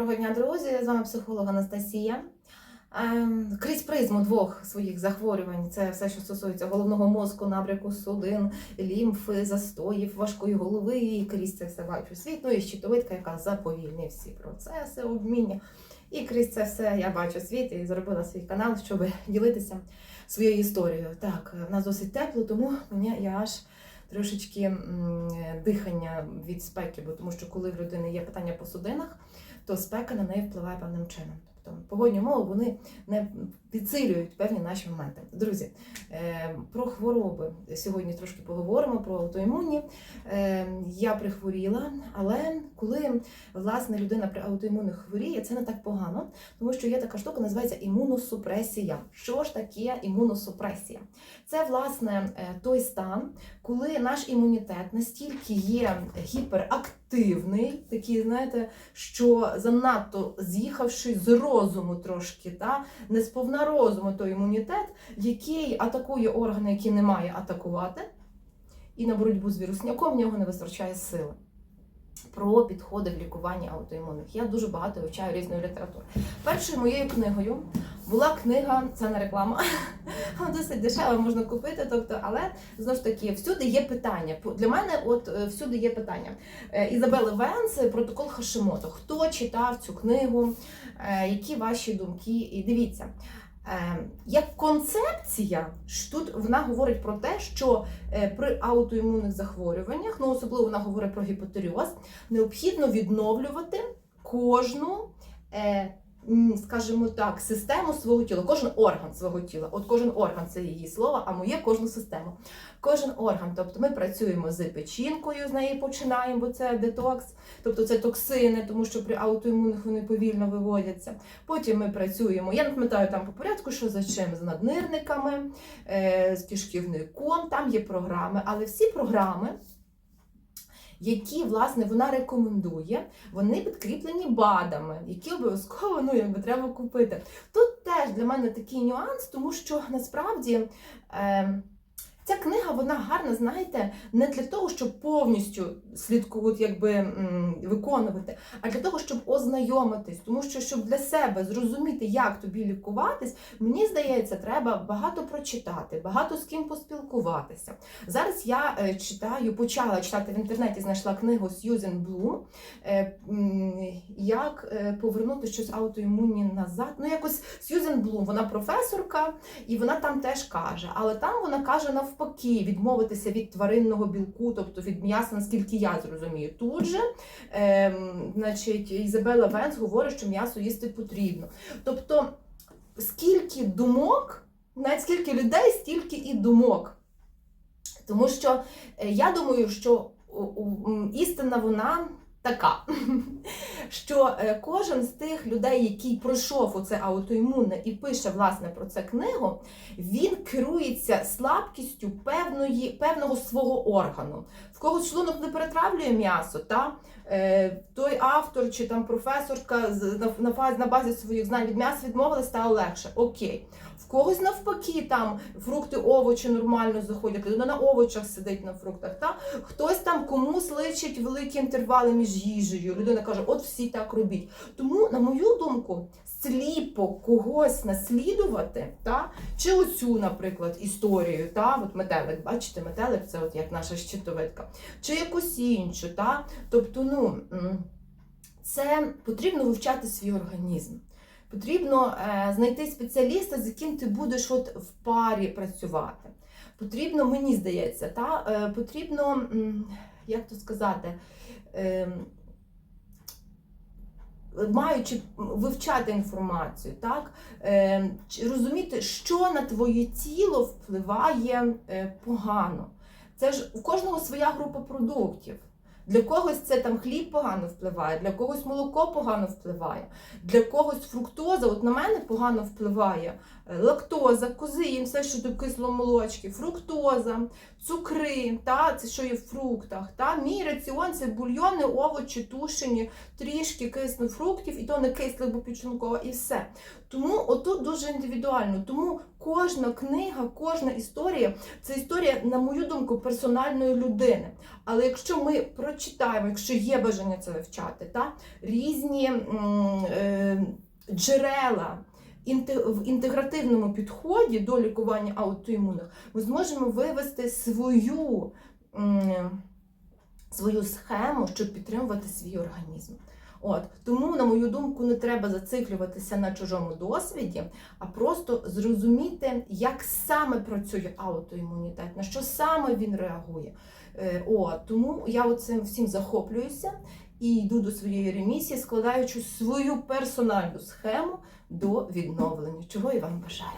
Доброго дня, друзі! З вами психолог Анастасія. Ем, Крізь призму двох своїх захворювань це все, що стосується головного мозку, набряку судин, лімфи, застоїв, важкої голови. І крізь це все бачу світ. Ну і щитовидка, яка заповільнює всі процеси обміння. І крізь це все я бачу світ і зробила свій канал, щоб ділитися своєю історією. Так, в нас досить тепло, тому мені я аж трошечки дихання від спеки, бо тому що коли в людини є питання по судинах, то спека на неї впливає певним чином. Тобто погодні умови вони не підсилюють певні наші моменти. Друзі, е, про хвороби сьогодні трошки поговоримо про аутоімунні. Е, Я прихворіла, але коли власне людина при аутоімунних хворіє, це не так погано, тому що є така штука, називається імуносупресія. Що ж таке імуносупресія? Це власне е, той стан, коли наш імунітет настільки є гіперактивний, такий, знаєте, що занадто з'їхавши з розуму трошки, та не сповна розуму той імунітет, який атакує органи, які не має атакувати, і на боротьбу з вірусняком в нього не вистачає сили. Про підходи в лікуванні аутоімунних. Я дуже багато вивчаю різної літератури. Першою моєю книгою була книга, це не реклама, досить дешево можна купити. Тобто, але знову ж таки, всюди є питання. Для мене, от е, всюди є питання. Е, Ізабели Венс, протокол Хашимото. Хто читав цю книгу? Е, Які ваші думки? І дивіться. Е, Як концепція, ж тут вона говорить про те, що е, при аутоімунних захворюваннях, ну особливо вона говорить про гіпотеріоз, необхідно відновлювати кожну, е, скажімо так, систему свого тіла, кожен орган свого тіла. От кожен орган це її слово, а моє кожну систему. Кожен орган. Тобто ми працюємо з печінкою, з неї починаємо, бо це детокс, тобто це токсини, тому що при аутоімунних вони повільно виводяться. Потім ми працюємо. Я не пам'ятаю там по порядку, що за чим з наднирниками, е, з кишківником, там є програми, але всі програми. Які власне вона рекомендує, вони підкріплені БАДами, які обов'язково ну якби треба купити. Тут теж для мене такий нюанс, тому що насправді е, ця книга вона гарна, знаєте, не для того, щоб повністю слідкувати, якби виконувати, а для того, щоб ознайомитись, тому що щоб для себе зрозуміти, як тобі лікуватись, мені здається, треба багато прочитати, багато з ким поспілкуватися. Зараз я е, читаю, почала читати в інтернеті, знайшла книгу Сьюзен Блум, е, як е, повернути щось аутоімунні назад. Ну, якось Сьюзен Блум, вона професорка, і вона там теж каже, але там вона каже навпаки, відмовитися від тваринного білку, тобто від м'яса, наскільки я зрозумію. Тут же ем, значить, Ізабела Венс говорить, що м'ясо їсти потрібно. Тобто, скільки думок, навіть скільки людей, стільки і думок. Тому що е, я думаю, що істина вона така, що е, кожен з тих людей, який пройшов оце аутоімунне і пише власне про це книгу, він керується слабкістю певної, певного свого органу. В когось шлунок не перетравлює м'ясо, та е, той автор чи там професорка на, на, на базі своїх знань від м'яса відмовилась, стало легше. Окей. В когось навпаки, там фрукти, овочі нормально заходять, людина на овочах сидить на фруктах. Та? Хтось там комусь личить великі інтервали між їжею. Людина каже, от всі так робіть. Тому, на мою думку, сліпо когось наслідувати, та? чи оцю, наприклад, історію, та? От метелик, бачите, метелик це от як наша щитовидка, чи якусь іншу. Та? Тобто, ну, це потрібно вивчати свій організм. Потрібно е, знайти спеціаліста, з яким ти будеш от в парі працювати. Потрібно, мені здається, та, е, потрібно, як то сказати, е, маючи вивчати інформацію, так, е, розуміти, що на твоє тіло впливає е, погано. Це ж у кожного своя група продуктів. Для когось це там хліб погано впливає, для когось молоко погано впливає, для когось фруктоза, от на мене погано впливає е, лактоза, козеїн, все, що до кисломолочки, фруктоза, цукри, та, це що є в фруктах. Та, мій раціон це бульйони, овочі, тушені, трішки кислих фруктів, і то не кислих, бо підшлункова, і все. Тому отут дуже індивідуально. Тому кожна книга, кожна історія це історія, на мою думку, персональної людини. Але якщо ми прочитаємо, якщо є бажання це вивчати, та? різні е, джерела в інтегративному підході до лікування аутоімунних, ми зможемо вивести свою, е, свою схему, щоб підтримувати свій організм. От тому, на мою думку, не треба зациклюватися на чужому досвіді, а просто зрозуміти, як саме працює аутоімунітет, на що саме він реагує. Е, От, тому я цим всім захоплююся і йду до своєї ремісії, складаючи свою персональну схему до відновлення, чого і вам бажаю.